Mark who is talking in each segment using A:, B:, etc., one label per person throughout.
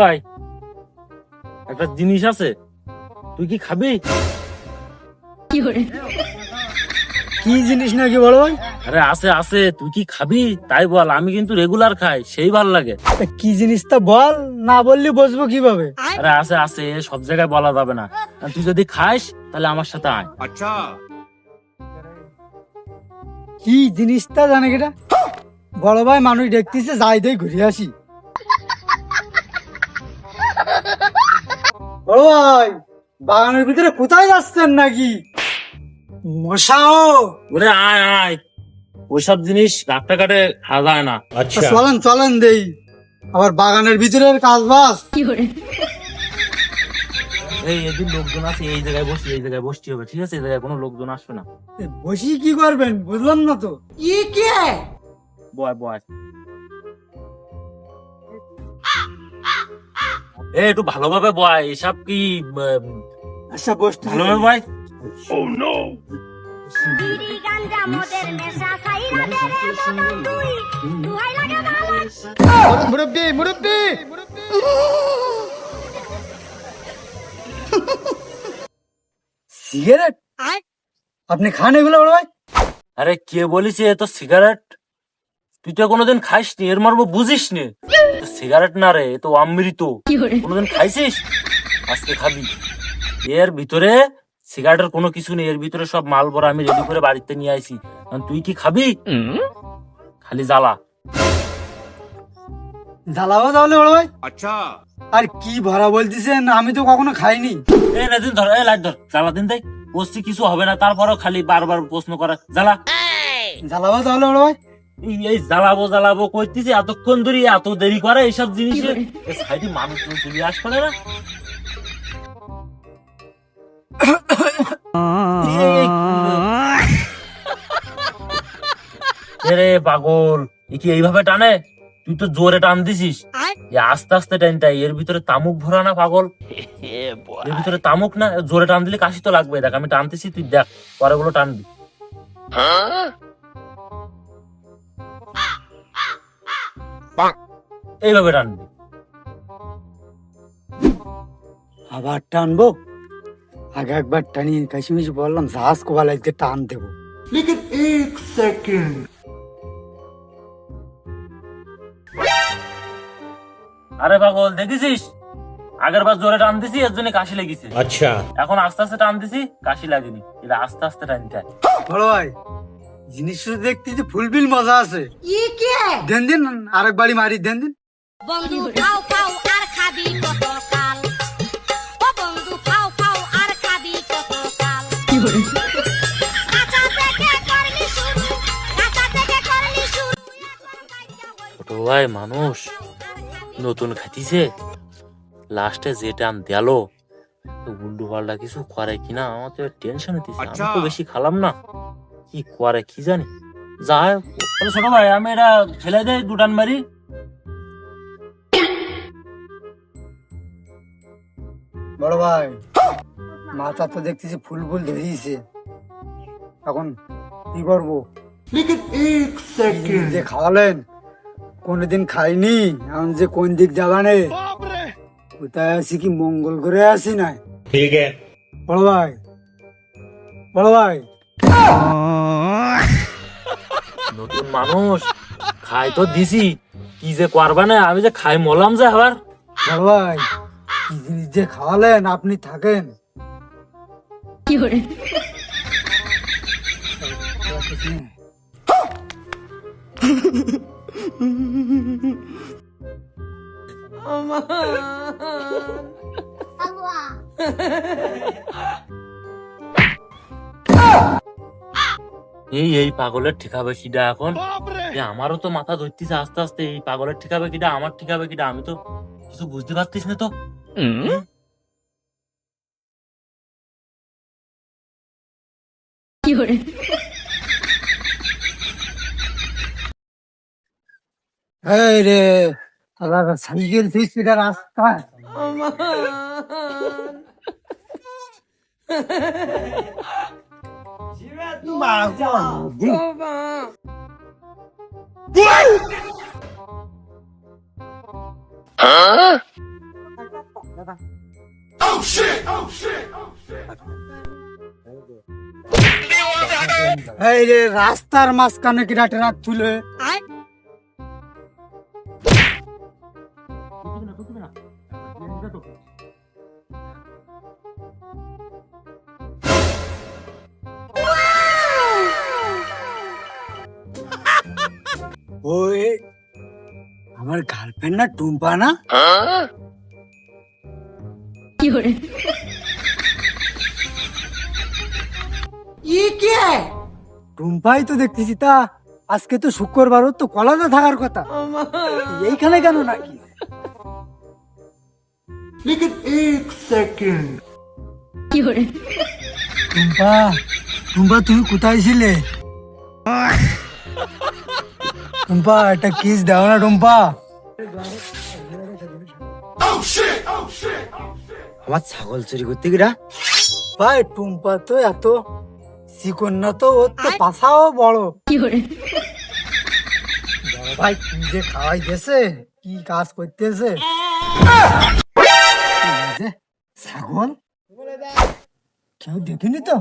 A: ভাই একটা জিনিস আছে তুই কি খাবি?
B: কি জিনিস নাকি বড় ভাই?
A: আরে আছে আছে তুই কি খাবি? তাই বল আমি কিন্তু রেগুলার খাই সেই ভালো লাগে।
B: তা কি জিনিসটা বল না বললে বুঝব কীভাবে?
A: আরে আছে আছে সব জায়গায় বলা যাবে না। তুই যদি খাস তাহলে আমার সাথে আয়। আচ্ছা।
B: কি জিনিসটা জানে কিটা? বড় ভাই মানুষ দেখতেছে যাই দেই ঘুরে আসি। বড় ভাই বাগানের ভিতরে কোথায় যাচ্ছেন নাকি? মশাও!
A: ওরে আয় আয়। ওইসব জিনিস রাস্তাঘাটে খাওয়া যায় না।
B: তা চলেন চলেন দেই। আবার বাগানের ভিতরের কাজ বাস
A: এই এদিন লোকজন আছে এই জায়গায় বসি এই জায়গায় বসতে হবে ঠিক আছে? এই জায়গায় কোনো লোকজন আসবে না।
B: বসি কি করবেন? বুঝলাম না তো। কি কে?
A: বয় বয়। এ একটু ভালোভাবে বয় এসব কি
B: আচ্ছা বসতে
A: ভালোভাবে বয়?
C: দুহাই লাগে ভালো
B: মুরব্বী মুরব্বী! সিগারেট? আপনি খান এগুলো বড় ভাই?
A: আরে কে বলিস এ তো সিগারেট? তুই তো কোনোদিন খাইস নি এর মর্ম বুঝিস নি সিগারেট না রে তো অমৃত। কোনোদিন খাইছিস? আজকে খাবি। এর ভিতরে সিগারেটের কোনো কিছু নেই এর ভিতরে সব মাল ভরা আমি রেডি করে বাড়িতে নিয়ে আইছি। তুই কি খাবি? খালি জ্বালা।
B: জ্বালাবো তাহলে বড় ভাই। আচ্ছা। আর কি ভরা বলতেছেন আমি তো কখনো খাইনি।
A: এই না দিন ধর এই লাইট ধর জ্বালা দিন দেখ বসছি কিছু হবে না তারপরও খালি বারবার প্রশ্ন করা জ্বালা।
B: জ্বালাবো তাহলে বড় ভাই।
A: এই জ্বালাবো জ্বালাবো কইতেছি এতক্ষণ ধরে এত দেরি করে এইসব জিনিসে। সাইডে মানুষ চলে আস করে না এই, পাগল এ কি এইভাবে টানে? তুই তো জোরে টান দিছিস। এ আস্তে আস্তে টানটাই এর ভিতরে তামুক ভরা না পাগল? এর ভিতরে তামুক না জোরে টান দিলে কাশি তো লাগবে। দেখ আমি টানতেছি তুই দেখ পরে গুলো টানবি এইভাবে টানবি
B: আবার টানবো আগে একবার টানি কাশিমিশি বললাম জাহাজ কোবাল আজকে টান দেবো
A: আরে পাগল দেখেছিস আগের বার জোরে টান দিছি এর জন্য কাশি লেগেছে
D: अच्छा
A: এখন আস্তে আস্তে টান দিছি কাশি লাগেনি এটা আস্তে আস্তে টানতে হয়।
B: বড় ভাই জিনিসটা দেখতেছি ফুল বিল মজা আছে। দেন দিন আরেক বাড়ি মারি দেন দিন।
C: বন্ধু খাও খাও আর খাবি কত কাল। ও বন্ধু খাও খাও আর খাবি কত কাল। কাঁচা থেকে করলি শুরু কাঁচা থেকে করলি শুরু।
A: ছোট ভাই মানুষ নতুন খাইতিছে। লাস্টে যে টান দিল উল্টো পাল্টা কিছু করে কিনা আমার তো টেনশন হইতেছে আমি তো বেশি খালাম না। কি করে কি জানি? যাই শোনো ভাই আমি এটা ফেলে দেই দুটান মারি।
B: বড় ভাই মাথা তো দেখতেছি ফুল ফুল ধরিয়েছে। এখন কি করব? যে খাওয়ালেন কোনদিন খাইনি এখন যে কোন দিক যাবানে কোথায় আছি কি মঙ্গল করে আসি না
D: ঠিক
B: বড় ভাই বড় ভাই।
A: নতুন মানুষ খাই তো দিছি। কি যে করবা না আমি যে খাই মলাম যে আবার।
B: বড় ভাই কি জিনিস যে খাওয়ালেন আপনি থাকেন।
A: এই এই পাগলের ঠিকাবে কিডা এখন। আমারও তো মাথা ধরতেছে আস্তে আস্তে এই পাগলের ঠিকাবে কিডা আমার ঠিকাবে কিডা আমি তো কিছু বুঝতে পারতিস না তো।
B: রে সাইকেল রাস্তা Huh? Oh shit! Oh shit! Oh shit! এই রে রাস্তার মাঝখানে কিরাটেরা তুলে ওই আমার গার্লফ্রেন্ড না টুম্পা না? টুম্পাই তো দেখতেছি তা আজকে তো শুক্রবারও তো কলেজে থাকার কথা। এইখানে কেন নাকি? সেকেন্ড কি করি? টুম্পা টুম্পা তুমি কোথায় ছিলে? টুম্পা একটা কিস দাও না টুম্পা
D: আমার ছাগল চুরি করতে গিরা
B: ভাই টুম্পা তো এত চিকন না তো ওর তো পাশাও বড়। ভাই কি যে খাওয়াই গেছে কি কাজ করতেছে? ছাগল। কেউ দেখিনি তো?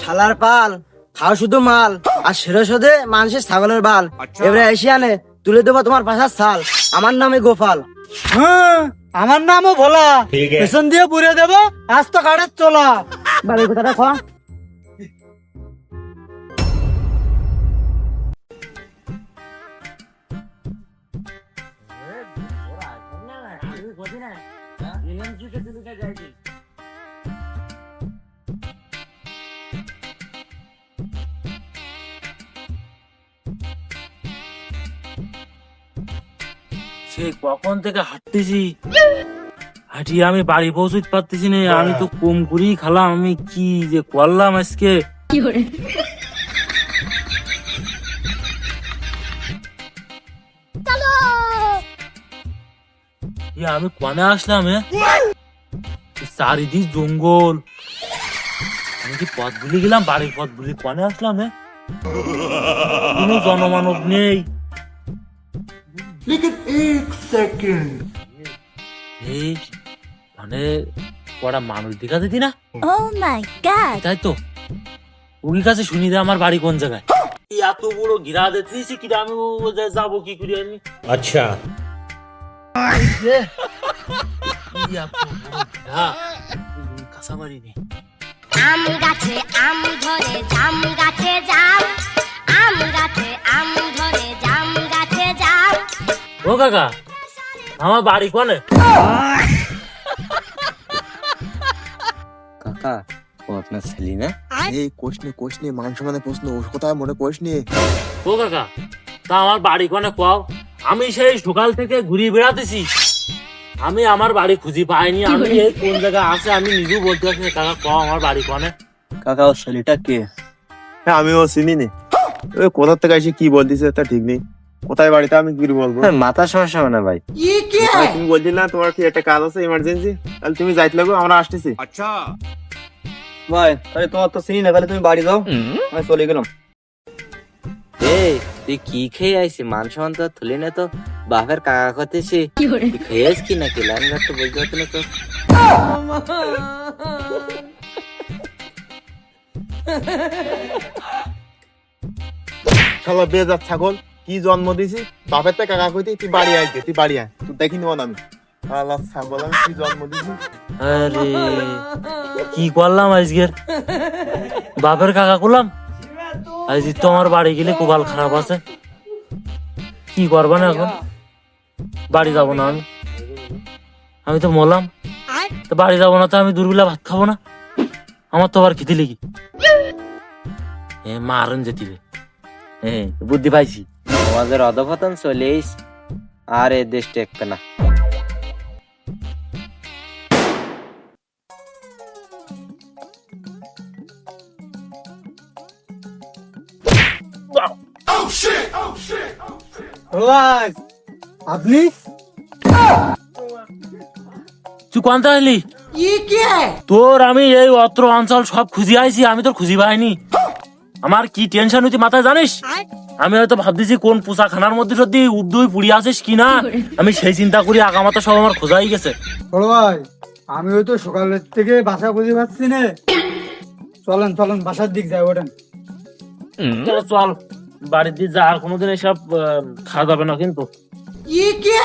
D: শালার পাল খাও শুধু মাল আর সেরে সদে মানুষের ছাগলের বাল। এবারে এশিয়ানে তুলে দেবো তোমার পাশার ছাল। আমার নামে গোপাল।
B: হ্যাঁ আমার নামও ভোলা। পেছন দিয়ে পুরে দেবো আজ তো কাঠের চলা।
D: বাড়ির কথাটা খা
A: সে কখন থেকে হাঁটতেছি? হাঁটিয়ে আমি বাড়ি পৌঁছতে পারতেছি না আমি তো কম করেই খালাম আমি কি যে করলাম আজকে? আমি কনে আসলাম এ, চারিদিক জঙ্গল। আমি কি পথ ভুলে গেলাম? বাড়ির পথ ভুলে কনে আসলাম হ্যাঁ? কোনো জনমানব নেই। এই মানে কটা মানুষ দেখা দিতি না
C: Oh my god!
A: তাই তো। উনি কাছে শুনি দে আমার বাড়ি কোন জায়গায়। এত বড় গিরা দেখতেছি কি আমি যাব কি করে আমি? আমার বাড়ি
D: ও আপনার ছেলে না?
E: এই মানে প্রশ্ন ওর মনে
A: ও কাকা তা আমার বাড়ি কোনে কও? আমি সেই সকাল থেকে ঘুরিয়ে বেড়াতেছি। আমি আমার বাড়ি খুঁজি পাইনি আমি এই কোন জায়গায় আছে আমি নিজেও বলতে পারছি না, কাকা কও আমার বাড়ি কোনে?
D: কাকা ও ছেলেটা কে?
E: হ্যাঁ আমিও চিনি নি ওই কোথা থেকে এসে কি বলতেছে তা ঠিক নেই। কোথায় বাড়িতে আমি কি বলব?
D: হ্যাঁ মাথা সমস্যা হবে না ভাই।
E: তুমি বলছিলে না তোমার কি একটা কাজ আছে ইমার্জেন্সি তাহলে তুমি যাইতে লাগো আমরা আসতেছি। আচ্ছা।
D: ভাই তাহলে তোমার তো চিনি না তাহলে তুমি বাড়ি যাও। আমি চলে গেলাম। এই তুই কি খেয়ে আইছি মান সমান তো তুলি না তো। বাপের কাকা করতেছি। তুই খেয়েছ কি নাকি? লাইন ঘাট তো বলতে পারতো না তো।
E: শালা বেজার ছাগল কি জন্ম দিছি? বাপের থেকে কাকা কইতে তুই বাড়ি আইতে তুই বাড়ি আয়। তুই দেখি নেব না আমি। শালা ছাগল আমি কি জন্ম দিছি?
A: আরে কি করলাম আজকের? বাপের কাকা করলাম? আজ তো আমার বাড়ি গেলে খারাপ আছে। কি করব না এখন? বাড়ি যাব না আমি। আমি তো মরলাম। তো বাড়ি যাব না তো আমি দুর্বেলা ভাত খাব না। আমার তো আবার খেতে লেগে। এ মারন যেতে হ্যাঁ বুদ্ধি পাইছি।
D: আমাদের অধপতন চলেইস আর এ দেশ টেকবে না
B: আপনি?
A: তোর আমি এই অত্র অঞ্চল সব খুঁজি আইছি আমি তোর খুঁজি পাইনি। আমার কি টেনশন জানিস? আমি হয়তো ভাবতেছি কোন পোশাকখানার মধ্যে সত্যি উদ্দুই পুড়ি আমি সেই চিন্তা করি আগামাতা সব আমার খোঁজাই গেছে।
B: বড় ভাই আমি হয়তো সকালের থেকে বাসা খুঁজে পাচ্ছি না। চলেন চলেন বাসার দিক যাই ওঠেন।
A: চল। বাড়িতে যা কোনোদিন এসব খাওয়া যাবে না কিন্তু।
F: কি কে?